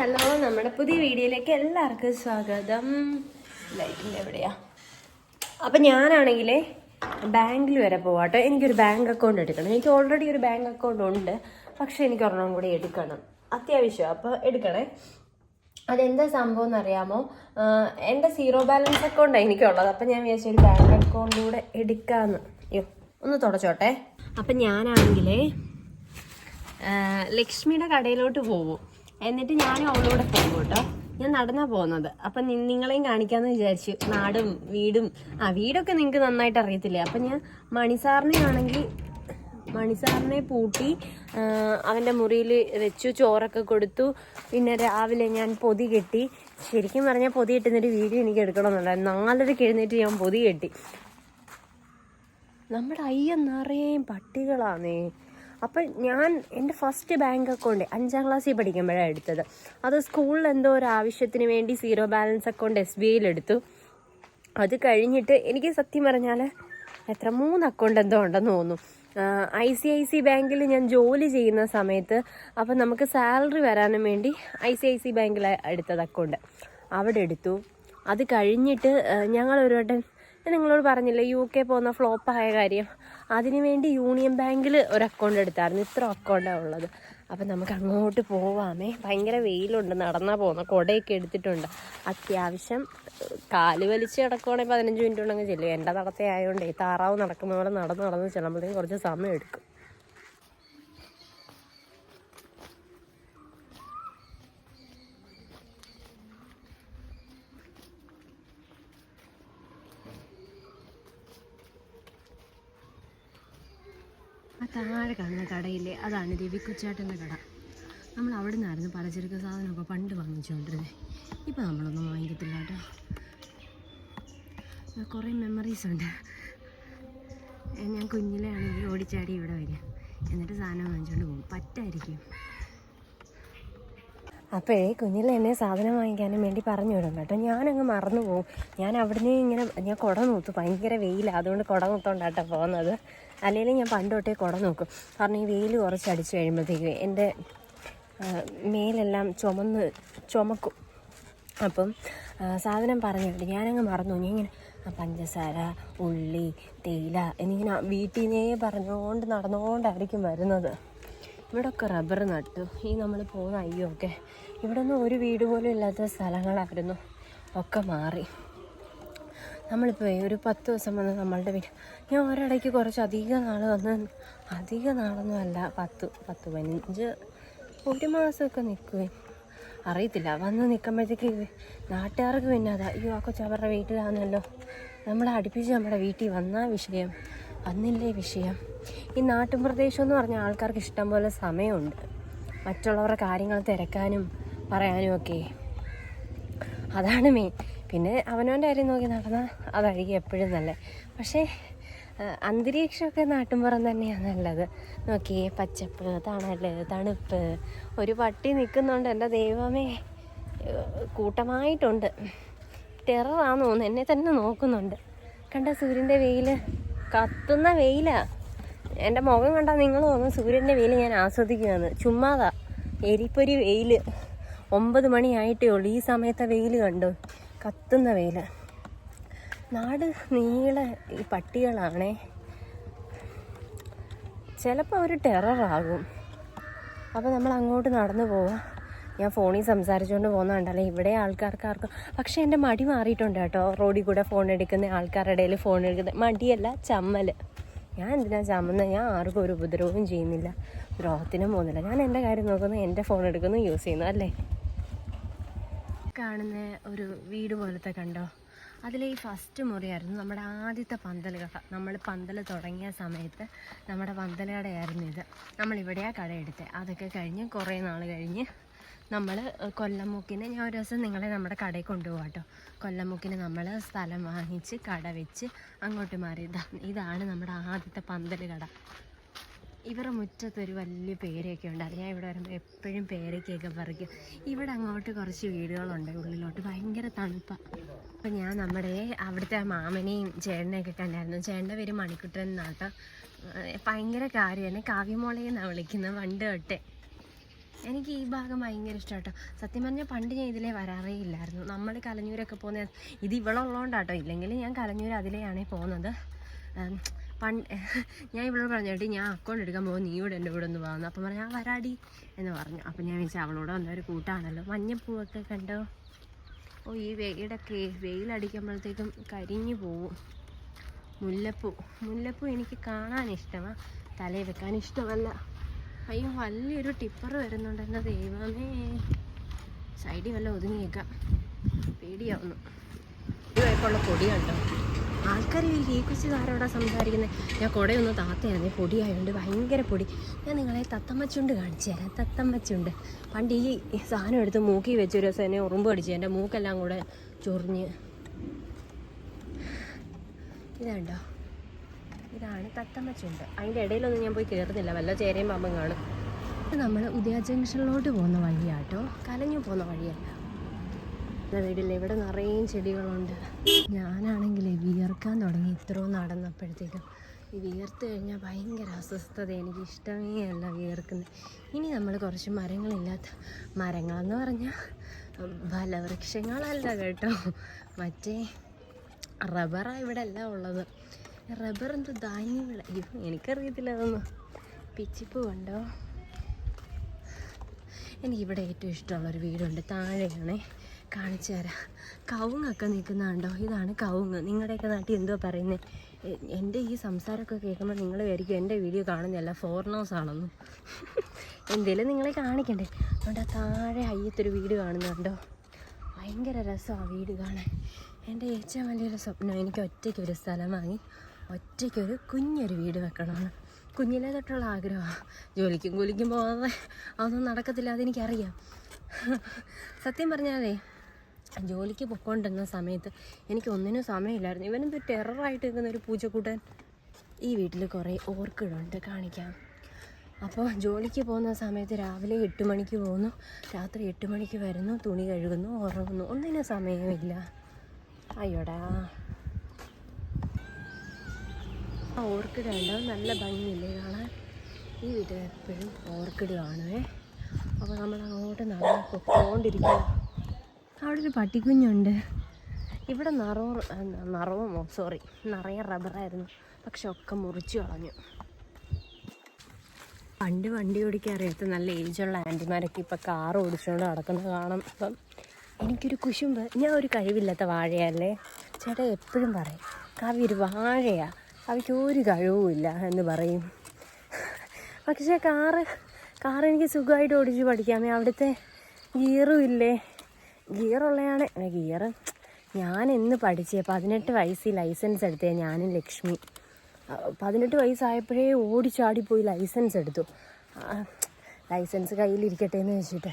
Hello നമ്മുടെ പുതിയ വീഡിയോയിലേക്ക് എല്ലാവർക്കും സ്വാഗതം. ലൈറ്റിന്റെ എവിടെയാ? അപ്പം ഞാനാണെങ്കിൽ ബാങ്കിൽ വരെ പോവാട്ടോ. എനിക്കൊരു ബാങ്ക് അക്കൗണ്ട് എടുക്കണം. എനിക്ക് ഓൾറെഡി ഒരു ബാങ്ക് അക്കൗണ്ട് ഉണ്ട്. പക്ഷെ എനിക്ക് ഒരെണ്ണം കൂടി എടുക്കണം. അത്യാവശ്യം. അപ്പോൾ എടുക്കണേ. അതെന്താ സംഭവം എന്നറിയാമോ? എന്റെ സീറോ ബാലൻസ് അക്കൗണ്ടാണ് എനിക്കുള്ളത്. അപ്പം ഞാൻ വിചാരിച്ച ഒരു ബാങ്ക് അക്കൗണ്ടിലൂടെ എടുക്കാമെന്ന് അയ്യോ ഒന്ന് തുടച്ചോട്ടെ. അപ്പം ഞാനാണെങ്കിൽ ലക്ഷ്മിയുടെ കടയിലോട്ട് പോകും എന്നിട്ട് ഞാനും അവളോടെ പോകും കേട്ടോ. ഞാൻ നടന്നാ പോകുന്നത്. അപ്പം നിങ്ങളെയും കാണിക്കാന്ന് വിചാരിച്ചു നാടും വീടും ആ വീടൊക്കെ നിങ്ങൾക്ക് നന്നായിട്ട് അറിയത്തില്ലേ? അപ്പം ഞാൻ മണിസാറിനെ ആണെങ്കിൽ മണിസാറിനെ പൂട്ടി അവന്റെ മുറിയിൽ വെച്ചു ചോറൊക്കെ കൊടുത്തു. പിന്നെ രാവിലെ ഞാൻ പൊതി കെട്ടി. ശരിക്കും പറഞ്ഞാൽ പൊതി കെട്ടുന്നൊരു വീഡിയോ എനിക്ക് എടുക്കണമെന്നുണ്ടായിരുന്നു. നാലരയ്ക്ക് എഴുന്നേറ്റ് ഞാൻ പൊതി കെട്ടി. നമ്മുടെ അയ്യ നിറയേയും പട്ടികളാണേ അപ്പം ഞാൻ എന്റെ ഫസ്റ്റ് ബാങ്ക് അക്കൗണ്ട് അഞ്ചാം ക്ലാസ്സിൽ പഠിക്കുമ്പോഴാണ് എടുത്തത്. അത് സ്കൂളിൽ എന്തോ ഒരു ആവശ്യത്തിന് വേണ്ടി zero balance account S B അത് കഴിഞ്ഞിട്ട് എനിക്ക് സത്യം പറഞ്ഞാൽ എത്ര മൂന്ന് അക്കൗണ്ട് എന്തോ ഉണ്ടെന്ന് തോന്നുന്നു. ഐ സി ഐ സി ബാങ്കിൽ ഞാൻ ജോലി ചെയ്യുന്ന സമയത്ത് അപ്പം നമുക്ക് സാലറി വരാനും വേണ്ടി ഐ സി ഐ സി ബാങ്കിൽ എടുത്തത് അക്കൗണ്ട് അവിടെ എടുത്തു. അത് കഴിഞ്ഞിട്ട് ഞങ്ങൾ ഒരു വട്ടം നിങ്ങളോട് പറഞ്ഞില്ലേ യു കെ പോകുന്ന ഫ്ലോപ്പായ കാര്യം? അതിനു വേണ്ടി യൂണിയൻ ബാങ്കിൽ ഒരു അക്കൗണ്ട് എടുത്തായിരുന്നു. ഇത്ര അക്കൗണ്ടാണ് ഉള്ളത്. അപ്പം നമുക്ക് അങ്ങോട്ട് പോവാമേ. ഭയങ്കര വെയിലുണ്ട്. നടന്നാൽ പോകുന്ന കുടയൊക്കെ എടുത്തിട്ടുണ്ട്. അത്യാവശ്യം കാൽ വലിച്ച് കിടക്കുവാണെങ്കിൽ പതിനഞ്ച് മിനിറ്റ് ഉണ്ടെങ്കിൽ ചെല്ലും എന്റെ നടത്തെ ആയതുകൊണ്ടേ താറാവ് നടക്കുന്ന പോലെ നടന്ന് നടന്ന് ചെല്ലുമ്പോഴത്തേക്കും കുറച്ച് സമയം എടുക്കും. ആ താഴെ കാണുന്ന കടയില്ലേ അതാണ് രവിക്കുച്ചാട്ടന്റെ കട. നമ്മൾ അവിടെ നിന്നായിരുന്നു പലചരക്ക് സാധനമൊക്കെ പണ്ട് വാങ്ങിച്ചുകൊണ്ടിരുന്നത് ഇപ്പം നമ്മളൊന്നും വാങ്ങിക്കത്തില്ല കേട്ടോ. കുറേ മെമ്മറീസ് ഉണ്ട്. ഞാൻ കുഞ്ഞിലെ ആണെങ്കിൽ ഓടിച്ചാടി ഇവിടെ വരും എന്നിട്ട് സാധനം വാങ്ങിച്ചുകൊണ്ട് പോകും. പറ്റായിരിക്കും. അപ്പോഴേ കുഞ്ഞിലെ എന്നെ സാധനം വാങ്ങിക്കാനും വേണ്ടി പറഞ്ഞു വിടും കേട്ടോ. ഞാനങ്ങ് മറന്നു പോകും ഞാൻ അവിടുന്ന് ഇങ്ങനെ ഞാൻ കുട നോത്തു ഭയങ്കര വെയിലാണ് അതുകൊണ്ട് കുട നോത്തോണ്ടാട്ടോ പോകുന്നത്. അല്ലെങ്കിൽ ഞാൻ പണ്ടോട്ടേ കുട നോക്കും. കാരണം ഈ വെയിൽ കുറച്ച് അടിച്ചു കഴിയുമ്പോഴത്തേക്ക് എന്റെ മേലെല്ലാം ചുമന്ന് ചുമക്കും. അപ്പം സാധനം പറഞ്ഞിട്ട് ഞാനങ്ങ് മറന്നു. ഞാൻ ഇങ്ങനെ പഞ്ചസാര ഉള്ളി തേയില എന്നിങ്ങനെ വീട്ടിൽ നിന്നേ പറഞ്ഞുകൊണ്ട് നടന്നുകൊണ്ടായിരിക്കും വരുന്നത്. ഇവിടൊക്കെ റബ്ബർ നട്ടു. ഈ നമ്മൾ പോകുന്ന അയ്യോ ഒക്കെ ഇവിടെ ഒന്നും ഒരു വീട് പോലും ഇല്ലാത്ത സ്ഥലങ്ങളായിരുന്നു. ഒക്കെ മാറി. നമ്മളിപ്പോൾ ഒരു പത്ത് ദിവസം വന്ന് നമ്മളുടെ വീട് ഞാൻ ഒരിടയ്ക്ക് കുറച്ച് അധിക നാൾ വന്ന് അധിക നാളൊന്നും അല്ല പത്ത് പത്ത് പതിനഞ്ച് ഒരു മാസമൊക്കെ നിൽക്കുവേ അറിയത്തില്ല വന്ന് നിൽക്കുമ്പോഴത്തേക്ക് നാട്ടുകാർക്ക് പിന്നെ അതാ അയ്യോ ആ കൊച്ചു അവരുടെ വീട്ടിലാണല്ലോ നമ്മളെ അടുപ്പിച്ച് നമ്മുടെ വീട്ടിൽ വന്ന വിഷയം. വന്നില്ലേ വിഷയം. ഈ നാട്ടിൻ പ്രദേശം എന്ന് പറഞ്ഞാൽ ആൾക്കാർക്ക് ഇഷ്ടം പോലെ സമയമുണ്ട്. മറ്റുള്ളവരുടെ കാര്യങ്ങൾ തിരക്കാനും പറയാനും ഒക്കെ. അതാണ് മെയിൻ പിന്നെ അവനവന്റെ കാര്യം നോക്കി നടന്നാൽ അതായിരിക്കും എപ്പോഴും നല്ലത്. പക്ഷേ അന്തരീക്ഷമൊക്കെ നാട്ടുമ്പുറം തന്നെയാണ് നല്ലത്. നോക്കിയേ പച്ചപ്പ് തണൽ തണുപ്പ് ഒരു പട്ടി നിൽക്കുന്നുണ്ട്. എന്റെ ദൈവമേ കൂട്ടമായിട്ടുണ്ട്. ടെററാന്ന് തോന്നുന്നു. എന്നെ തന്നെ നോക്കുന്നുണ്ട്. കണ്ട സൂര്യന്റെ വെയിൽ കത്തുന്ന വെയിലാണ് എന്റെ മുഖം കണ്ടാൽ നിങ്ങൾ തോന്നുന്നു സൂര്യന്റെ വെയിൽ ഞാൻ ആസ്വദിക്കുകയാണ്. ചുമ്മാതാ എരിപ്പൊരി വെയിൽ ഒമ്പത് മണിയായിട്ടേ ഉള്ളൂ. ഈ സമയത്തെ വെയിൽ കണ്ടു. കത്തുന്ന വെയിൽ നാട് നീളെ ഈ പട്ടികളാണേ. ചിലപ്പോൾ അവർ ടെററാകും അപ്പോൾ നമ്മൾ അങ്ങോട്ട് നടന്നു പോവാം. ഞാൻ ഫോണിൽ സംസാരിച്ചുകൊണ്ട് പോകുന്നുണ്ടല്ലേ ഇവിടെ ആൾക്കാർക്ക് ആർക്കും പക്ഷേ എന്റെ മടി മാറിയിട്ടുണ്ട് കേട്ടോ. റോഡിൽ കൂടെ ഫോൺ എടുക്കുന്ന ആൾക്കാരുടെ ഇടയിൽ ഫോൺ എടുക്കുന്നത് മടിയല്ല ചമ്മൽ ഞാൻ എന്തിനാ ചമ്മുന്നത് ഞാൻ ആർക്കും ഒരു ഉപദ്രവവും ചെയ്യുന്നില്ല. ദ്രോഹത്തിനും പോകുന്നില്ല. ഞാൻ എന്റെ കാര്യം നോക്കുന്നു എന്റെ ഫോൺ എടുക്കുന്നു യൂസ് ചെയ്യുന്നു അല്ലേ? കാണുന്ന ഒരു വീട് പോലത്തെ കണ്ടോ? അതിലെ ഈ ഫസ്റ്റ് മുറിയായിരുന്നു നമ്മുടെ ആദ്യത്തെ പന്തൽ കട നമ്മൾ പന്തൽ തുടങ്ങിയ സമയത്ത് നമ്മുടെ പന്തൽ കടയായിരുന്നു ഇത് നമ്മളിവിടെയാണ് കടയെടുത്തത് അതൊക്കെ കഴിഞ്ഞ് കുറേ നാൾ കഴിഞ്ഞ് നമ്മൾ കൊല്ലമുക്കിന് ഞാൻ ഒരു ദിവസം നിങ്ങളെ നമ്മുടെ കടയിൽ കൊണ്ടുപോകാം കേട്ടോ കൊല്ലമുക്കിന് നമ്മൾ സ്ഥലം വാങ്ങിച്ച് കട വെച്ച് അങ്ങോട്ട് മാറി. ഇതാ ഇതാണ് നമ്മുടെ ആദ്യത്തെ പന്തൽ കട. ഇവരുടെ മുറ്റത്തൊരു വലിയ പേരയൊക്കെ ഉണ്ട്. അത് ഞാൻ ഇവിടെ വരുമ്പോൾ എപ്പോഴും പേരയ്ക്കൊക്കെ പറിക്കും. ഇവിടെ അങ്ങോട്ട് കുറച്ച് വീടുകളുണ്ട്. ഉള്ളിലോട്ട് ഭയങ്കര തണുപ്പാണ് അപ്പം ഞാൻ നമ്മുടെ അവിടുത്തെ മാമനെയും ചേട്ടനെയൊക്കെ കണ്ടായിരുന്നു. ചേട്ടന്റെ പേര് മണിക്കുട്ടൻ എന്നാട്ടോ. ഭയങ്കര കാര്യം. തന്നെ കാവ്യമോളയെന്നാണ് വിളിക്കുന്നത് പണ്ട് തൊട്ടേ. എനിക്ക് ഈ ഭാഗം ഭയങ്കര ഇഷ്ടമാട്ടോ സത്യം പറഞ്ഞാൽ പണ്ട് ഞാൻ ഇതിലേ വരാറേ ഇല്ലായിരുന്നു. നമ്മൾ കലഞ്ഞൂരൊക്കെ പോകുന്ന ഇത് ഇവളുള്ളതുകൊണ്ടാട്ടോ ഇല്ലെങ്കിൽ ഞാൻ കലഞ്ഞൂർ അതിലെയാണേ പോകുന്നത്. പണ്ട് ഞാൻ ഇവളോട് പറഞ്ഞു ചേട്ടി ഞാൻ അക്കൗണ്ട് എടുക്കാൻ പോകും നീ ഇവിടെ എന്റെ കൂടെ ഒന്ന് പോകുന്നു അപ്പം പറഞ്ഞു ഞാൻ വരാടി. എന്ന് പറഞ്ഞു. അപ്പം ഞാൻ വിളിച്ചു അവളോട് വന്ന ഒരു കൂട്ടാണല്ലോ മഞ്ഞപ്പൂവൊക്കെ കണ്ടോ? ഓ ഈ വെയിലൊക്കെ വെയിലടിക്കുമ്പോഴത്തേക്കും കരിഞ്ഞു പോവും. മുല്ലപ്പൂ മുല്ലപ്പൂ എനിക്ക് കാണാൻ ഇഷ്ടമാണ് തലയിൽ വെക്കാൻ ഇഷ്ടമല്ല. അയ്യോ വലിയൊരു ടിപ്പർ വരുന്നുണ്ടെന്ന ദൈവമേ. സൈഡിൽ വല്ല ഒതുങ്ങിയേക്കാം. പേടിയാവുന്നു. ഇതുമായിട്ടുള്ള പൊടിയുണ്ടോ ആൾക്കാർ ഈ കുച്ചിക്കാരോടാ സംസാരിക്കുന്നത് ഞാൻ കുടയൊന്ന് താത്തയാണ് ഈ പൊടിയായതുകൊണ്ട് ഭയങ്കര പൊടി. ഞാൻ നിങ്ങളെ തത്തമ്മച്ചുണ്ട് കാണിച്ചു തരാം തത്തമ്മച്ചുണ്ട്. പണ്ട് ഈ സാധനം എടുത്ത് മൂക്കി വെച്ചൊരു ദിവസം എന്നെ ഉറുമ്പ് അടിച്ചു എന്റെ മൂക്കെല്ലാം കൂടെ ചൊറിഞ്ഞ്. ഇതാണ്ടോ? ഇതാണ് തത്തമ്മച്ചുണ്ട്. അതിന്റെ ഇടയിലൊന്നും ഞാൻ പോയി കയറുന്നില്ല വല്ല ചേരയും പാമ്പും കാണും. നമ്മൾ ഉദയ ജംഗ്ഷനിലോട്ട് പോകുന്ന വഴിയാട്ടോ. കലഞ്ഞു പോകുന്ന വഴിയല്ല. വീട്ടിൽ ഇവിടെ നിറയെ ചെടികളുണ്ട്. ഞാനാണെങ്കിൽ വിയർക്കാൻ തുടങ്ങി ഇത്രയും നടന്നപ്പോഴത്തേക്കും. ഈ വിയർത്ത് കഴിഞ്ഞാൽ ഭയങ്കര അസ്വസ്ഥത എനിക്ക് ഇഷ്ടമേ അല്ല വിയർക്കുന്നത്. ഇനി നമ്മൾ കുറച്ച് മരങ്ങളില്ലാത്ത മരങ്ങളെന്ന് പറഞ്ഞാൽ ഫലവൃക്ഷങ്ങളല്ല കേട്ടോ. മറ്റേ റബ്ബറാണ് ഇവിടെ എല്ലാം ഉള്ളത്. റബ്ബർ എന്ത് ധാന്യം വിള അയ്യോ എനിക്കറിയത്തില്ല അതൊന്നും. പിച്ചിപ്പ് കണ്ടോ എനിക്കിവിടെ ഏറ്റവും ഇഷ്ടമുള്ളൊരു വീടുണ്ട് താഴെയാണേ. കാണിച്ചു തരാം. കവുങ്ങൊക്കെ നിൽക്കുന്ന കണ്ടോ? ഇതാണ് കവുങ്ങ്. നിങ്ങളുടെയൊക്കെ നാട്ടിൽ എന്തോ പറയുന്നത് എന്റെ ഈ സംസാരമൊക്കെ കേൾക്കുമ്പോൾ നിങ്ങൾ വിചാരിക്കും എന്റെ വീഡിയോ കാണുന്നതല്ല ഫോറിനേഴ്സ് ആണെന്നും. എന്തേലും നിങ്ങളെ കാണിക്കണ്ടേ? അതുകൊണ്ട് താഴെ അയ്യത്തൊരു വീട് കാണുന്നുണ്ടോ ഭയങ്കര രസമാണ് വീട് കാണാൻ. എന്റെ ഏറ്റവും വലിയൊരു സ്വപ്നം എനിക്ക് ഒറ്റയ്ക്ക് ഒരു സ്ഥലം വാങ്ങി ഒറ്റയ്ക്കൊരു കുഞ്ഞൊരു വീട് വെക്കണമെന്ന്. കുഞ്ഞിലെ തൊട്ടുള്ള ആഗ്രഹമാണ്. ജോലിക്കും കൂലിക്കും പോകാതെ അതൊന്നും നടക്കത്തില്ല അതെനിക്കറിയാം. സത്യം പറഞ്ഞാലേ ജോലിക്ക് പൊക്കോണ്ടിരുന്ന സമയത്ത് എനിക്ക് ഒന്നിനും സമയമില്ലായിരുന്നു. ഇവനെന്ത് ടെററായിട്ട് നിൽക്കുന്ന ഒരു പൂച്ചക്കൂട്ടൻ ഈ വീട്ടിൽ കുറേ ഓർക്കിഡുണ്ട് കാണിക്കാം. അപ്പോൾ ജോലിക്ക് പോകുന്ന സമയത്ത് രാവിലെ എട്ട് മണിക്ക് പോകുന്നു. രാത്രി എട്ട് മണിക്ക് വരുന്നു. തുണി കഴുകുന്നു ഉറങ്ങുന്നു. ഒന്നിനും സമയമില്ല. അയ്യോടാ. ആ ഓർക്കിഡ് ഉണ്ടാവും നല്ല ഭംഗിയില്ലേ കാണാൻ? ഈ വീട്ടിൽ എപ്പോഴും ഓർക്കിഡ് കാണുവേ. അപ്പോൾ നമ്മൾ അങ്ങോട്ട് നടന്ന് പൊക്കോണ്ടിരിക്കുക അവിടെ ഒരു പട്ടിക്കുഞ്ഞുണ്ട്. ഇവിടെ നിറവും നിറവുമോ? സോറി നിറയെ റബ്ബറായിരുന്നു പക്ഷെ ഒക്കെ മുറിച്ചു കളഞ്ഞു. പണ്ട് വണ്ടി ഓടിക്കാൻ അറിയാത്ത നല്ല ഏജുള്ള ആന്റിമാരൊക്കെ ഇപ്പം കാർ ഓടിച്ചുകൊണ്ട് നടക്കുന്നത് കാണാം. അപ്പം എനിക്കൊരു കുശുമ്പ്. ഞാൻ ഒരു കഴിവില്ലാത്ത വാഴയല്ലേ? ചേട്ടാ എപ്പോഴും പറയും കവി ഒരു വാഴയാ. കവിക്ക് ഒരു കഴിവുമില്ല എന്ന് പറയും. പക്ഷേ കാറ് കാർ എനിക്ക് സുഖമായിട്ട് ഓടിച്ച് പഠിക്കാമേ. അവിടുത്തെ ഗിയറും ഇല്ലേ? ഗിയറുള്ളതാണ് ഗിയർ ഞാൻ എന്ന് പഠിച്ചേ പതിനെട്ട് വയസ്സിൽ ലൈസൻസ് എടുത്തേ ഞാനും ലക്ഷ്മി. പതിനെട്ട് വയസ്സായപ്പോഴേ ഓടിച്ചാടിപ്പോയി ലൈസൻസ് എടുത്തു. ലൈസൻസ് കയ്യിലിരിക്കട്ടെ എന്ന് വെച്ചിട്ട്.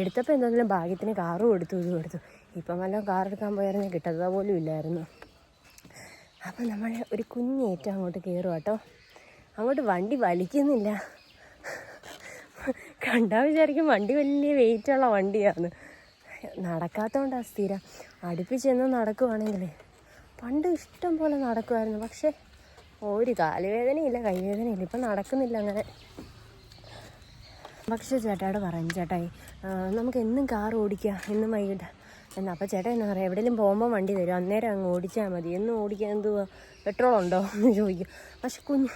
എടുത്തപ്പോൾ എന്തെങ്കിലും ഭാഗ്യത്തിന് കാറും എടുത്തു ഇതും എടുത്തു ഇപ്പം വല്ലതും കാർ എടുക്കാൻ പോയായിരുന്നു കിട്ടത് പോലും ഇല്ലായിരുന്നു. അപ്പം നമ്മൾ ഒരു കുഞ്ഞേറ്റം അങ്ങോട്ട് കയറും കേട്ടോ അങ്ങോട്ട് വണ്ടി വലിക്കുന്നില്ല. കണ്ടാൽ വിചാരിക്കും വണ്ടി വലിയ വെയിറ്റുള്ള വണ്ടിയാണ്. നടക്കാത്തതുകൊണ്ടാണ് സ്ഥിരം. അടുപ്പിച്ചെന്ന് നടക്കുവാണെങ്കിൽ പണ്ട് ഇഷ്ടം പോലെ നടക്കുമായിരുന്നു പക്ഷേ ഒരു കാലുവേദനയില്ല കൈവേദനയില്ല. ഇപ്പം നടക്കുന്നില്ല അങ്ങനെ. പക്ഷേ ചേട്ടായോട് പറയും ചേട്ടായി നമുക്ക് എന്നും കാർ ഓടിക്കാം എന്നും വൈകിട്ട്. എന്നാ അപ്പോൾ ചേട്ടൻ എന്നാ പറയാം എവിടെയെങ്കിലും പോകുമ്പോൾ വണ്ടി തരും അന്നേരം അങ്ങ് ഓടിച്ചാൽ മതി. എന്നും ഓടിക്കാൻ എന്തുവാ? പെട്രോൾ ഉണ്ടോ എന്ന് ചോദിക്കും. പക്ഷെ കുഞ്ഞ്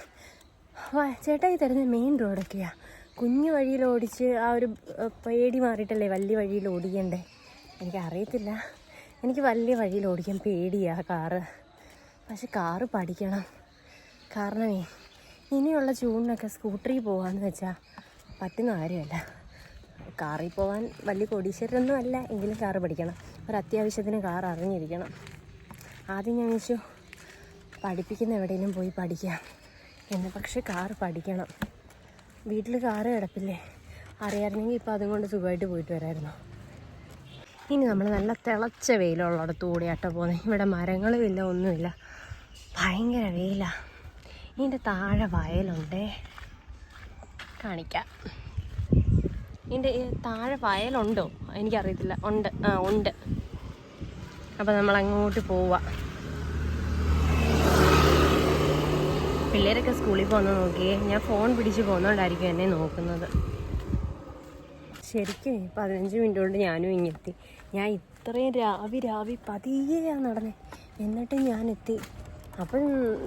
ചേട്ടായി തരുന്ന മെയിൻ റോഡൊക്കെയാണ് കുഞ്ഞു വഴിയിൽ ഓടിച്ച് ആ ഒരു പേടി മാറിയിട്ടല്ലേ വലിയ വഴിയിൽ ഓടിക്കണ്ടേ? എനിക്കറിയത്തില്ല. എനിക്ക് വലിയ വഴിയിൽ ഓടിക്കാൻ പേടിയാ കാറ്. പക്ഷെ കാറ് പഠിക്കണം. കാരണമേ ഇനിയുള്ള ചൂടിനൊക്കെ സ്കൂട്ടറിൽ പോകാമെന്ന് വെച്ചാൽ പറ്റുന്ന കാര്യമല്ല. കാറിൽ പോകാൻ വലിയ കോടീശ്വരൊന്നും അല്ല എങ്കിലും കാറ് പഠിക്കണം. ഒരു അത്യാവശ്യത്തിന് കാർ അറിഞ്ഞിരിക്കണം. ആദ്യം ഞാൻ വെച്ചു പഠിപ്പിക്കുന്ന എവിടെയെങ്കിലും പോയി പഠിക്കാം. എന്ന്. പക്ഷേ കാറ് പഠിക്കണം. വീട്ടിൽ കാറ് കിടപ്പില്ലേ? അറിയാമായിരുന്നെങ്കിൽ ഇപ്പോൾ അതും കൊണ്ട് സുഖമായിട്ട് പോയിട്ട് വരായിരുന്നു. ഇനി നമ്മൾ നല്ല തിളച്ച വെയിലുള്ളിടത്ത് കൂടിയാട്ടോ പോകുന്നത് ഇവിടെ മരങ്ങളും ഇല്ല ഒന്നുമില്ല. ഭയങ്കര വെയിലാണ് ഇതിന്റെ താഴെ വയലുണ്ടേ. കാണിക്കാം. ഇതിന്റെ താഴെ വയലുണ്ടോ? എനിക്കറിയത്തില്ല. ഉണ്ട്. ആ ഉണ്ട്. അപ്പം നമ്മൾ അങ്ങോട്ട് പോവാ. പിള്ളേരൊക്കെ സ്കൂളിൽ പോകുന്ന നോക്കിയേ ഞാൻ ഫോൺ പിടിച്ച് പോകുന്നതുകൊണ്ടായിരിക്കും എന്നെ നോക്കുന്നത്. ശരിക്കും പതിനഞ്ച് മിനിറ്റ് കൊണ്ട് ഞാനും ഇങ്ങെത്തി. ഞാൻ ഇത്രയും രാവി രാവി പതിയെയാണ് നടന്നേ. എന്നിട്ട് ഞാൻ എത്തി അപ്പം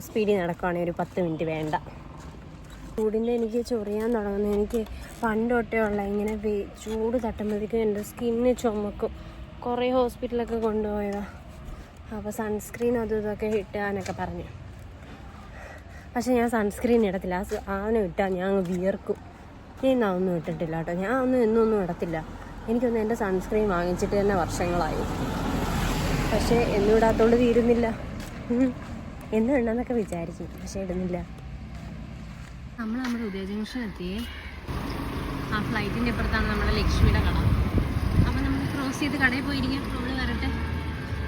സ്പീഡിൽ നടക്കുവാണെങ്കിൽ ഒരു പത്ത് മിനിറ്റ് വേണ്ട. ചൂടിന്റെ എനിക്ക് ചൊറിയാൻ തുടങ്ങുന്നത് എനിക്ക് പണ്ടൊട്ടേ ഉള്ള ഇങ്ങനെ ചൂട് തട്ടുമ്പോഴത്തേക്കും എന്റെ സ്കിന്ന് ചുമക്കും. കുറേ ഹോസ്പിറ്റലൊക്കെ കൊണ്ടുപോയതാണ് അപ്പോൾ സൺസ്ക്രീൻ അതും ഇതൊക്കെ ഇട്ടാനൊക്കെ പറഞ്ഞു. പക്ഷെ ഞാൻ സൺസ്ക്രീൻ ഇടത്തില്ല. ആ സാധനം ഇട്ടാൽ ഞാൻ അങ്ങ് വിയർക്കും. ഞാൻ അതൊന്നും ഇട്ടിട്ടില്ല കേട്ടോ. ഞാൻ ഒന്നും എന്നൊന്നും ഇടത്തില്ല. എനിക്കൊന്ന് എന്റെ സൺസ്ക്രീൻ വാങ്ങിച്ചിട്ട് തന്നെ വർഷങ്ങളായി. പക്ഷേ എന്നും ഇടാത്തോണ്ട് തീരുന്നില്ല. എന്നും ഇടണമെന്നൊക്കെ വിചാരിച്ചു. പക്ഷേ ഇടുന്നില്ല. നമ്മൾ നമ്മുടെ ഉദയ ജംഗ്ഷൻ ആ ഫ്ലൈറ്റിന്റെ അപ്പുറത്താണ് നമ്മുടെ ലക്ഷ്മിയുടെ കട. അപ്പം നമുക്ക് ക്രോസ് ചെയ്ത് കടയിൽ പോയിരിക്കാം. അവൾ വരട്ടെ.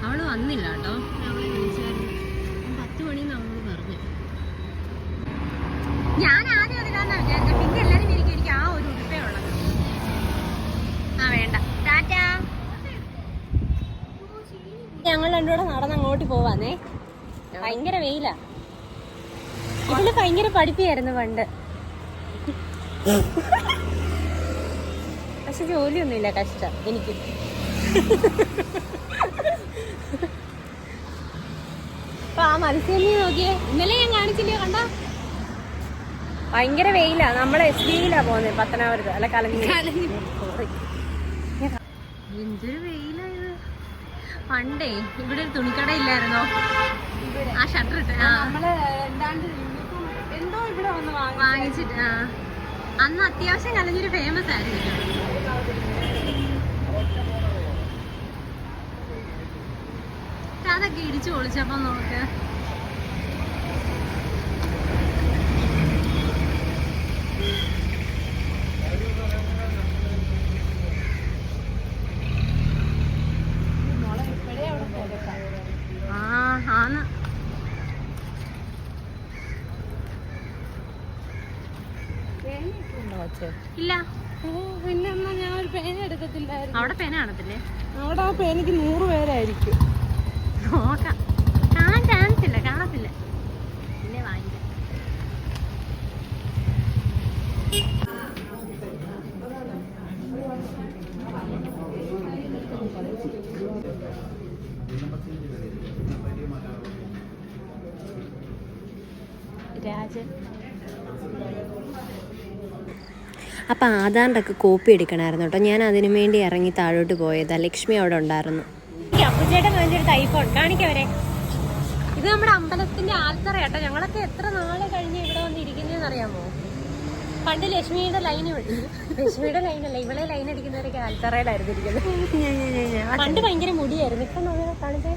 അവൾ വന്നില്ല കേട്ടോ. അവളെ വിളിച്ചായിരുന്നു പത്ത് മണിന്ന് അവളോട് പറഞ്ഞു ഞാൻ ആദ്യം അതിലാന്നാ വിചാരിച്ചത് പിന്നെ എല്ലാവരും ഇരിക്കും എനിക്ക് ആ ഒരു ഉടുപ്പേ ഉള്ളത് ആ വേണ്ട ടാറ്റാ രണ്ടുകൂടെ നടന്ന് അങ്ങോട്ട് പോവാന്നേ. ഭയങ്കര വെയിലാ. ഇതിൽ ഭയങ്കര പഠിപ്പിയായിരുന്നു പണ്ട്. പക്ഷെ ജോലിയൊന്നുമില്ല കഷ്ടം എനിക്ക്. അപ്പൊ ആ മത്സ്യമീൻ നോക്കിയേ. ഇന്നലെ ഞാൻ കാണിച്ചില്ലേ കണ്ട? ഭയങ്കര വെയിലാ. നമ്മളെ എസ് ബിയിലാ പോകുന്നത് പത്തനാപുരത്ത് അല്ല കലങ്ങി. എന്തൊരു വെയില. പണ്ടേ ഇവിടെ ഒരു തുണിക്കട ഇല്ലായിരുന്നോ? ആ ഷട്ടർ ഇട്ട് നമ്മൾ എന്തോ ഇവിടെ വന്ന് വാങ്ങിച്ചിട്ട് ആ. അന്ന് അത്യാവശ്യം കലഞ്ഞൊരു ഫേമസ് ആയിരുന്നു. അതൊക്കെ ഇടിച്ചു പൊളിച്ചപ്പോ നോക്ക് മോളെ ഇപ്പഴേ അവിടെ തിരക്കാം ആ ആന്ന് ഇല്ല. പിന്നെ എന്നാ ഞാൻ ഒരു പേന എടുക്കത്തില്ലായിരുന്നു. അവിടെ പേന കാണത്തില്ലേ? അവിടെ ആ പേനക്ക് നൂറ് പേരായിരിക്കും. നോക്കാം. കാണാൻ ചാൻസ് ഇല്ല കാണത്തില്ല വാങ്ങിക്കാം രാജൻ. അപ്പം ആധാറിന്റെ ഒക്കെ കോപ്പി എടുക്കണമായിരുന്നു കേട്ടോ. ഞാൻ അതിനു വേണ്ടി ഇറങ്ങി താഴോട്ട് പോയതാ. ലക്ഷ്മി അവിടെ ഉണ്ടായിരുന്നു. അപ്പുചേട്ടൻ കാണിക്കവരെ ഇത് നമ്മുടെ അമ്പലത്തിന്റെ ആൽത്തറ കേട്ടോ. ഞങ്ങളൊക്കെ എത്ര നാൾ കഴിഞ്ഞ് ഇവിടെ വന്നിരിക്കുന്നതെന്ന് അറിയാമോ? പണ്ട് ലക്ഷ്മിയുടെ ലൈൻ ലക്ഷ്മിയുടെ ലൈനല്ല ഇവളെ ലൈൻ അടിക്കുന്നവരൊക്കെ ആൽത്തറയിലായിരുന്നു ഇരിക്കുന്നത്. പണ്ട് ഭയങ്കര മുടിയായിരുന്നു. ഇപ്പൊ നമ്മൾ കാണിച്ചേ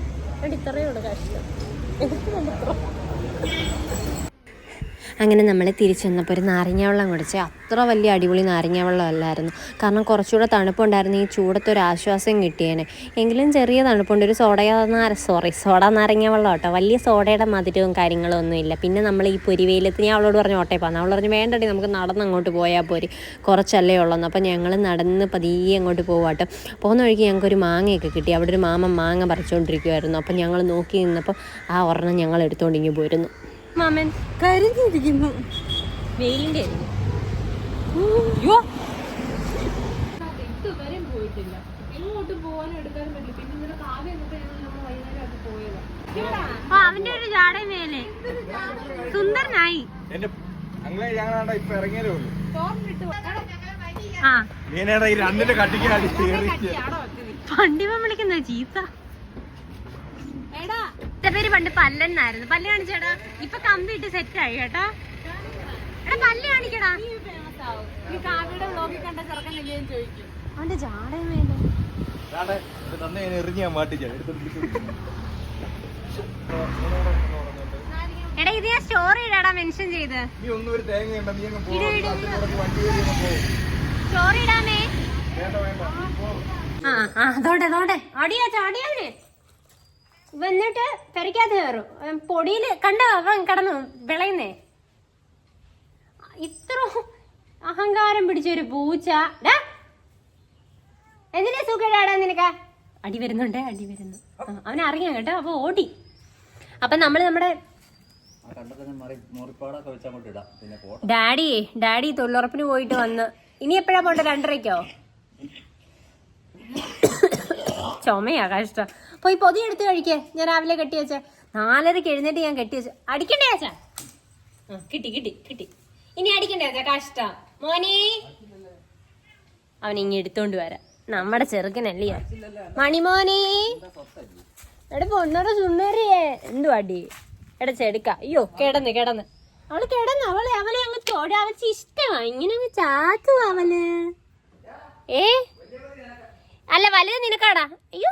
ഇത്രയേ ഉള്ളൂ കഷ്ടം എനിക്ക് അങ്ങനെ നമ്മൾ തിരിച്ചു വന്നപ്പോൾ ഒരു നാരങ്ങ വെള്ളം കുടിച്ച് അത്ര വലിയ അടിപൊളി നാരങ്ങ വെള്ളം അല്ലായിരുന്നു. കാരണം കുറച്ചുകൂടെ തണുപ്പുണ്ടായിരുന്നു ഈ ചൂടത്ത് ഒരു ആശ്വാസം കിട്ടിയേനെ. എങ്കിലും ചെറിയ തണുപ്പുണ്ട്. ഒരു സോഡ നാര സോറി സോഡ നാരങ്ങ വെള്ളം കേട്ടോ. വലിയ സോഡയുടെ മധുരവും കാര്യങ്ങളും ഒന്നും ഇല്ല. പിന്നെ നമ്മൾ ഈ പൊരിവെയിലത്ത് ഞാൻ അവളോട് പറഞ്ഞു ഓട്ടേ പോകാം അവൾ പറഞ്ഞു വേണ്ടടി നമുക്ക് നടന്ന് അങ്ങോട്ട് പോയാൽ പോരി. കുറച്ചല്ലേ ഉള്ളൂ അപ്പോൾ ഞങ്ങൾ നടന്ന് പതിയെ അങ്ങോട്ട് പോവാട്ടോ. പോകുന്ന വഴിക്ക് ഞങ്ങൾക്ക് ഒരു മാങ്ങയൊക്കെ കിട്ടി. അവിടെ ഒരു മാമ മാങ്ങ പറിച്ചുകൊണ്ടിരിക്കുമായിരുന്നു അപ്പോൾ ഞങ്ങൾ നോക്കി നിന്നപ്പോൾ ആ ഒരെണ്ണം ഞങ്ങൾ എടുത്തുകൊണ്ട് ഇങ്ങ് പോരുന്നു. മാമൻ. കരിഞ്ഞിരിക്കുന്നു. വെയിലിന്റെ അയ്യോ ഇതുവരെയും പോയിട്ടില്ല. എങ്ങോട്ടും പോകാനും എടുക്കാനും പറ്റില്ല. പിന്നെ ഇന്നലെ കാവ്യ ഞങ്ങൾ നമ്മൾ വൈകുന്നേരം ഒക്കെ പോയത് അവന്റെ ഒരു ജാട മേലെ. സുന്ദരനായി. അങ്ങനെ ഞങ്ങളാണ്ട ഇപ്പൊ ഇറങ്ങിയതേ ഉള്ളൂ. ആ. നീനേടാ ഈ രണ്ടിന്റെ വിളിക്കുന്നത് ചീത്ത. പേര് പണ്ട് പല്ലെന്നായിരുന്നു. പല്ല് കാണിച്ചേടാ. ഇപ്പൊ കമ്പിട്ട് സെറ്റ് ആയി കേട്ടോ. എടാ പല്ല് കാണിക്കടാ. അവന്റെ ജാട മേലെ ഇത് തന്നെ ഞാൻ എറിഞ്ഞ് ഞാൻ എടാ ഇത് ഞാൻ സ്റ്റോറി ഇടാടാ മെൻഷൻ ചെയ്ത്. സ്റ്റോറി ഇടാമേ. വേണ്ട വേണ്ട. പോ. ആ അതോടെ അതോടെ അടിയാ ചാടിയാവനെ വന്നിട്ട് പെരക്കാത്ത കയറും. പൊടിയിൽ കണ്ട? അവൻ കിടന്നു വിളയുന്നേ. ഇത്ര അഹങ്കാരം പിടിച്ചൊരു പൂച്ച. എന്തിനാ സുഖടാടാ നിനക്ക? അടി വരുന്നുണ്ട് അടി വരുന്നു. അവനെ അവൻ അറിയാം കേട്ടോ അപ്പൊ ഓടി. അപ്പൊ നമ്മൾ നമ്മുടെ ഡാഡി ഡാഡി തൊഴിലുറപ്പിന് പോയിട്ട് വന്ന്. ഇനി എപ്പോഴാ പോണ്ടത് രണ്ടരയ്ക്കോ? ചുമയാ കഷ്ടം. പോയി പൊതി എടുത്ത് കഴിക്കേ. ഞാൻ രാവിലെ കെട്ടി വെച്ചേ. നാലരക്ക് എഴുന്നേറ്റ് ഞാൻ കെട്ടി വെച്ചു. അടിക്കണ്ടേ അച്ഛാ ആ, കിട്ടി കിട്ടി കിട്ടി. ഇനി അടിക്കണ്ടേ അച്ഛാ കഷ്ടം മോനെ? അവൻ ഇങ്ങി എടുത്തോണ്ട് വരാം. നമ്മുടെ ചെറുക്കനല്ലേ മണിമോനെ എടാ പൊന്നോടെ സുന്ദരിയേ. എന്തു അടി? എടാ ചെടുക്ക. അയ്യോ കിടന്ന് കിടന്ന്. അവൾ കിടന്ന്. അവളെ അവളെ അങ്ങ് തൊട. അവൾക്ക് ഇഷ്ടമാ. ഇങ്ങനെ അങ്ങ് ചാക്കുവാ അവൾ. ഏ? അല്ല വലുത് നിനക്കാടാ. അയ്യോ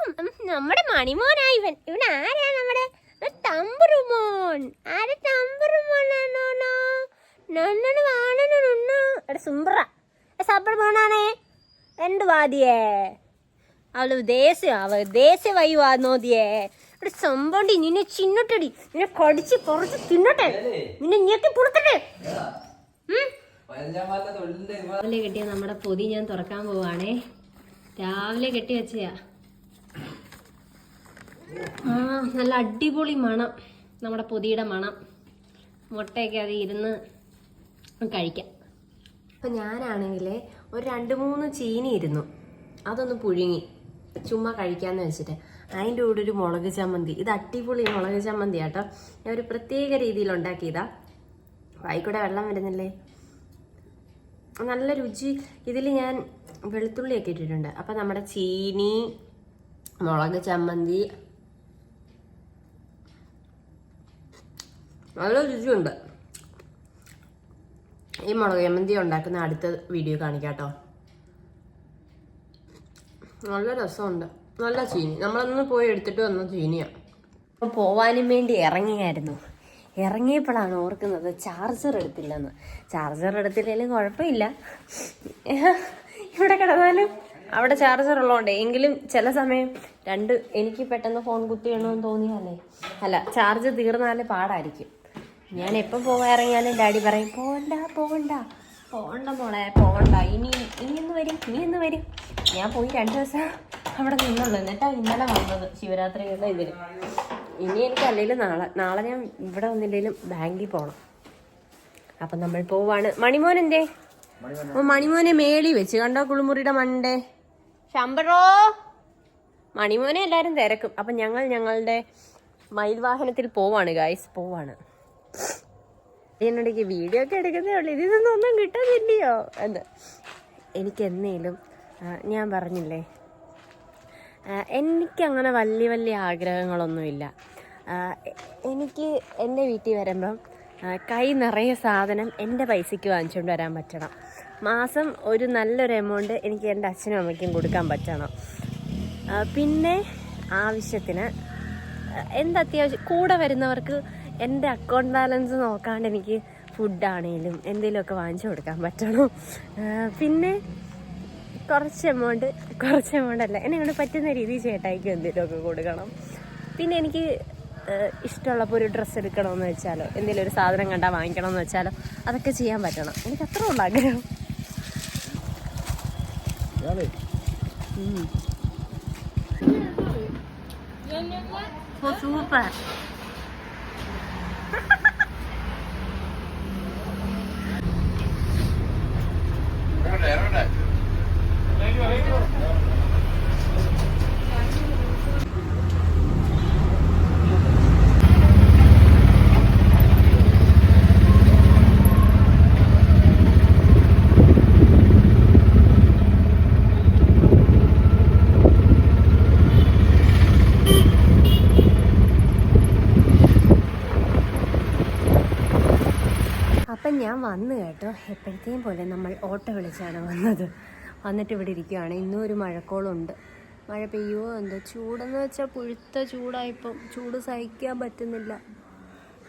നമ്മുടെ മണിമോനാ ഇവൻ. ഇവൻ ആരാ നമ്മുടെ? തമ്പുരുമോൻ. ആരെ തമ്പുരുമോനാണോ നന്നണ് വാണനുണ്ണു എടാ സുംബ്ര. സബ്ര മോനാണേ എന്ത് വാദിയേ? അവൾ ദേശീയ അവ ദേശീയ വയ്യുവാ നോദിയേ ഇവിടെ സംഭവണ്ടി നിന്നെ ചിന്നട്ടടി. നിന്നെ കടിച്ച് കുറച്ച് തിന്നട്ടെ. നിന്നെ ഞെക്കി പുറത്തട്ടെ. കെട്ടിയ നമ്മുടെ പൊതി ഞാൻ തുറക്കാൻ പോവാണേ. രാവിലെ കെട്ടി വെച്ചയാ ആ നല്ല അടിപൊളി മണം. നമ്മുടെ പൊതിയുടെ മണം. മുട്ടയൊക്കെ അത് ഇരുന്ന് കഴിക്കാം. അപ്പം ഞാനാണെങ്കിൽ ഒരു രണ്ട് മൂന്ന് ചീനി ഇരുന്നു. അതൊന്ന് പുഴുങ്ങി. ചുമ്മാ കഴിക്കാമെന്ന് വെച്ചിട്ട്. അതിന്റെ കൂടെ ഒരു മുളക് ചമ്മന്തി. ഇത് അടിപൊളി മുളക് ചമ്മന്തി കേട്ടോ ഞാൻ ഒരു പ്രത്യേക രീതിയിൽ ഉണ്ടാക്കിയതാ. വായിക്കൂടെ വെള്ളം വരുന്നില്ലേ? നല്ല രുചി. ഇതിൽ ഞാൻ വെളുത്തുള്ളിയൊക്കെ ഇട്ടിട്ടുണ്ട്. അപ്പം നമ്മുടെ ചീനി മുളക് ചമ്മന്തി നല്ല രുചിയുണ്ട്. ഈ മുളക് ചമ്മന്തി ഉണ്ടാക്കുന്ന അടുത്ത വീഡിയോ കാണിക്കാം കേട്ടോ. നല്ല രസമുണ്ട്. നല്ല ചീനി. നമ്മളന്ന് പോയി എടുത്തിട്ട് വന്ന ചീനിയാണ് പോവാനും വേണ്ടി ഇറങ്ങിയായിരുന്നു. ഇറങ്ങിയപ്പോഴാണ് ഓർക്കുന്നത് ചാർജർ എടുത്തില്ലെന്ന്. ചാർജർ എടുത്തില്ലെങ്കിലും കുഴപ്പമില്ല. ഇവിടെ കിടന്നാലും? അവിടെ ചാർജർ ഉള്ളതുകൊണ്ട് എങ്കിലും ചില സമയം രണ്ട് എനിക്ക് പെട്ടെന്ന് ഫോൺ കുത്തി വേണമെന്ന് തോന്നിയാലേ. അല്ല ചാർജ് തീർന്നാലേ പാടായിരിക്കും. ഞാൻ എപ്പം പോകാൻ ഇറങ്ങിയാലും ഡാഡി പറയും പോകണ്ട പോകണ്ട പോകണ്ട മോളെ പോകണ്ട ഇനി ഇനി എന്ന് വരും ഇനി എന്ന് വരും. ഞാൻ പോയി രണ്ട് ദിവസം അവിടെ നിന്നുള്ളൂ. എന്നിട്ടാ ഇന്നലെ വന്നത് ശിവരാത്രിയുടെ ഇതിൽ ഇനി എനിക്ക് അല്ലെങ്കിൽ നാളെ നാളെ ഞാൻ ഇവിടെ വന്നില്ലെങ്കിലും ബാങ്കിൽ പോകണം അപ്പം നമ്മൾ പോവാണ്. മണിമോൻ എന്തേ? മണിമോനെ മേളി വെച്ച്. കണ്ടോ കുളിമുറിയുടെ മണ്ടേ? ശമ്പറോ? മണിമോനെ എല്ലാവരും തിരക്കും. അപ്പം ഞങ്ങൾ ഞങ്ങളുടെ മയിൽ വാഹനത്തിൽ പോവാണ് ഗായ്സ് പോവാണ്. എന്നോടേക്ക് വീഡിയോ ഒക്കെ എടുക്കുന്നേ ഉള്ളൂ. ഇതിൽ ഒന്നും കിട്ടുന്നില്ലയോ? എന്ന് എനിക്ക് എന്നേലും ഞാൻ പറഞ്ഞില്ലേ? എനിക്കങ്ങനെ വലിയ വലിയ ആഗ്രഹങ്ങളൊന്നുമില്ല. എനിക്ക് എന്റെ വീട്ടിൽ വരുമ്പം കൈ നിറയെ സാധനം എന്റെ പൈസയ്ക്ക് വാങ്ങിച്ചുകൊണ്ട് വരാൻ പറ്റണം. മാസം ഒരു നല്ലൊരു എമൗണ്ട് എനിക്ക് എന്റെ അച്ഛനും അമ്മയ്ക്കും കൊടുക്കാൻ പറ്റണം. പിന്നെ ആവശ്യത്തിന് എന്തത്യാവശ്യം കൂടെ വരുന്നവർക്ക് എന്റെ അക്കൗണ്ട് ബാലൻസ് നോക്കാണ്ട് എനിക്ക് ഫുഡാണേലും എന്തെങ്കിലുമൊക്കെ വാങ്ങിച്ചു കൊടുക്കാൻ പറ്റണം. പിന്നെ കുറച്ച് എമൗണ്ട് കുറച്ച് എമൗണ്ട് അല്ല എന്നെ കൊണ്ട് പറ്റുന്ന രീതിയിൽ ചേട്ടായിക്ക് എന്തെങ്കിലുമൊക്കെ കൊടുക്കണം. പിന്നെ എനിക്ക് ഇഷ്ടമുള്ളപ്പോൾ ഒരു ഡ്രസ്സ് എടുക്കണമെന്ന് വെച്ചാലോ എന്തെങ്കിലും ഒരു സാധനം കണ്ടാൽ വാങ്ങിക്കണമെന്ന് വെച്ചാലോ അതൊക്കെ ചെയ്യാൻ പറ്റണം. എനിക്ക് അത്ര ഉള്ള ആഗ്രഹം സൂപ്പർ. അപ്പം ഞാൻ വന്നു കേട്ടോ. എപ്പോഴത്തെയും പോലെ നമ്മൾ ഓട്ടോ വിളിച്ചാണ് വന്നത്. വന്നിട്ട് ഇവിടെ ഇരിക്കുകയാണ് ഇന്നും ഒരു മഴക്കോളുണ്ട്. മഴ പെയ്യുമോ എന്തോ? ചൂടെന്ന് വെച്ചാൽ പുഴുത്ത ചൂടായിപ്പം ചൂട് സഹിക്കാൻ പറ്റുന്നില്ല.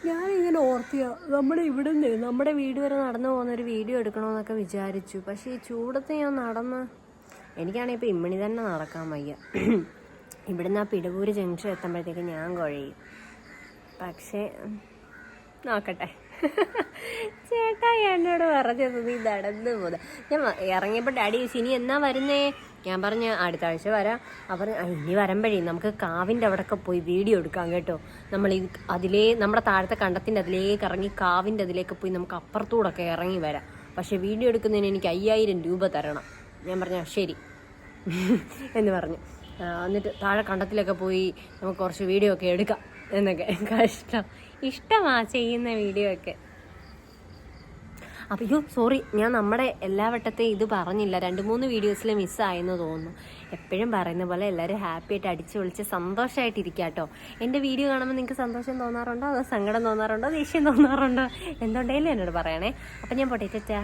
ഞാനിങ്ങനെ ഓർത്തിയ നമ്മുടെ ഇവിടെ നിന്ന് നമ്മുടെ വീട് വരെ നടന്നു പോകുന്ന ഒരു വീഡിയോ എടുക്കണമെന്നൊക്കെ വിചാരിച്ചു. പക്ഷേ ഈ ചൂടത്ത് ഞാൻ നടന്ന് എനിക്കാണെങ്കിൽ ഇപ്പോൾ ഇമ്മണി തന്നെ നടക്കാൻ വയ്യ. ഇവിടുന്ന് ആ പിടവൂര് ജംഗ്ഷൻ എത്തുമ്പോഴത്തേക്ക് ഞാൻ കുഴയും. പക്ഷേ നോക്കട്ടെ. ചേട്ടാ എന്നോട് പറഞ്ഞത് നീ നടന്നു പോത ഞാൻ ഇറങ്ങിയപ്പോൾ ഡാഡി ഇനി എന്നാ വരുന്നേ? ഞാൻ പറഞ്ഞ അടുത്ത ആഴ്ച വരാം. അവർ ഇനി വരുമ്പോഴേ നമുക്ക് കാവിന്റെ അവിടെയൊക്കെ പോയി വീഡിയോ എടുക്കാം കേട്ടോ. നമ്മൾ ഈ അതിലേ നമ്മുടെ താഴത്തെ കണ്ടത്തിന്റെ അതിലേക്ക് ഇറങ്ങി കാവിന്റെ അതിലേക്ക് പോയി നമുക്ക് അപ്പുറത്തൂടൊക്കെ ഇറങ്ങി വരാം. പക്ഷെ വീഡിയോ എടുക്കുന്നതിന് എനിക്ക് അയ്യായിരം രൂപ തരണം. ഞാൻ പറഞ്ഞ ശരി. എന്ന് പറഞ്ഞു. എന്നിട്ട് താഴെ കണ്ടത്തിലൊക്കെ പോയി നമുക്ക് കുറച്ച് വീഡിയോ ഒക്കെ എടുക്കാം എന്നൊക്കെ. കഷ്ടം. ഇഷ്ടമാ ചെയ്യുന്ന വീഡിയോ ഒക്കെ. അയ്യോ സോറി ഞാൻ നമ്മുടെ എല്ലാ വട്ടത്തെയും ഇത് പറഞ്ഞില്ല. രണ്ട് മൂന്ന് വീഡിയോസിൽ മിസ്സായെന്ന് തോന്നുന്നു. എപ്പോഴും പറയുന്ന പോലെ എല്ലാവരും ഹാപ്പി ആയിട്ട് അടിച്ചു വിളിച്ച് സന്തോഷമായിട്ട് ഇരിക്കുക കേട്ടോ എന്റെ വീഡിയോ കാണുമ്പോൾ നിങ്ങൾക്ക് സന്തോഷം തോന്നാറുണ്ടോ? അതോ സങ്കടം തോന്നാറുണ്ടോ? ദേഷ്യം തോന്നാറുണ്ടോ? എന്തുണ്ടെങ്കിലും എന്നോട് പറയണേ. അപ്പം ഞാൻ പോട്ടെ ചേച്ചാ